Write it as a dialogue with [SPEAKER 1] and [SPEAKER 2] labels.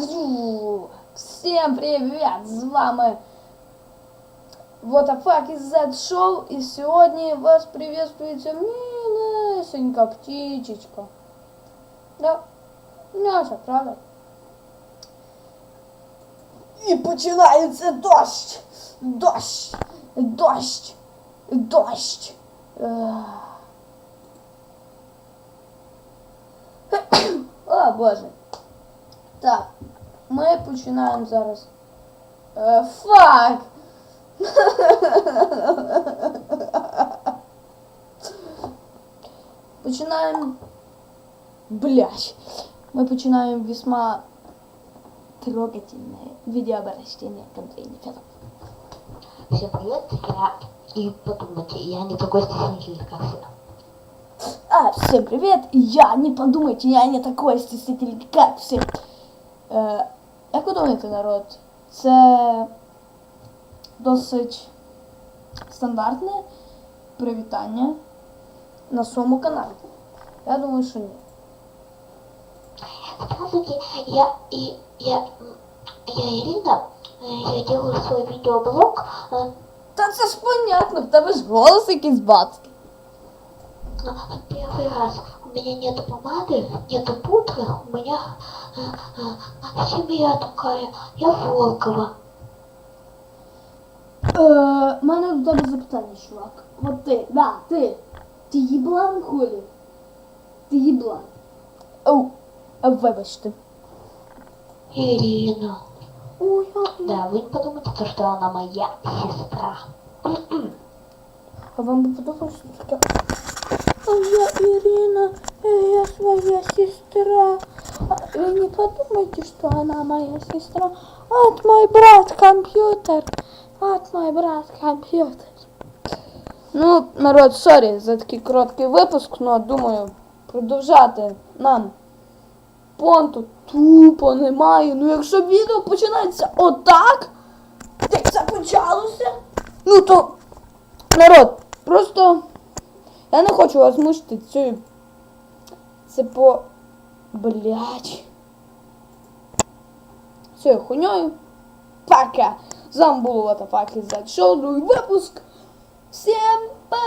[SPEAKER 1] Всем привет! З вами What the fuck is that show? И сегодня вас приветствует милая птичечка. Да, наша, правда? Починається дощ! Дощ! Дощ! Дощ! Ех. О, Боже. Так, ми починаємо зараз. Е, Фак! Починаємо. Блять. Мы починаем весьма трогательное видеообращение к Андрею Нефедову.
[SPEAKER 2] Всем привет, я и подумайте, я не такой стеснительный, как все.
[SPEAKER 1] А, всем привет! Я, не подумайте, я не такой стіснительний, як всі. Е, як ви думаєте, народ? Це досить стандартне привітання на своєму каналі. Я думаю, що ні.
[SPEAKER 2] Здравствуйте, я и я, м, я Ирина, э, я делаю свой видеоблог. э,
[SPEAKER 1] Та це ж понятно, в тебе ж голос якийсь бацький.
[SPEAKER 2] но Первый раз у меня нету помады, нету пудры, у меня э, э, семья такая, я Волкова.
[SPEAKER 1] Е, У мене до тебе запитання, чувак. От ти, да, ти. Ти їблан хулі? Ти їблан. Оу, а вибачте.
[SPEAKER 2] Ирина.
[SPEAKER 1] Ой, я...
[SPEAKER 2] Да, вы не подумайте, то, что она моя сестра.
[SPEAKER 1] А вам бы подумалось, что таке? А я Ирина, э, я своя сестра. Не подумайте, что она моя сестра. Вот мой брат компьютер. Вот мой брат компьютер. Ну, народ, сорі за такий короткий випуск, но думаю, продовжати нам понту тупо немає. Ну якщо відео починається отак, як це почалося, ну то народ, просто я не хочу вас мучити цією. Це по. Блять. Цією хуйньою. Пока. З вами було WTF Is That Show, другий випуск. Всім па!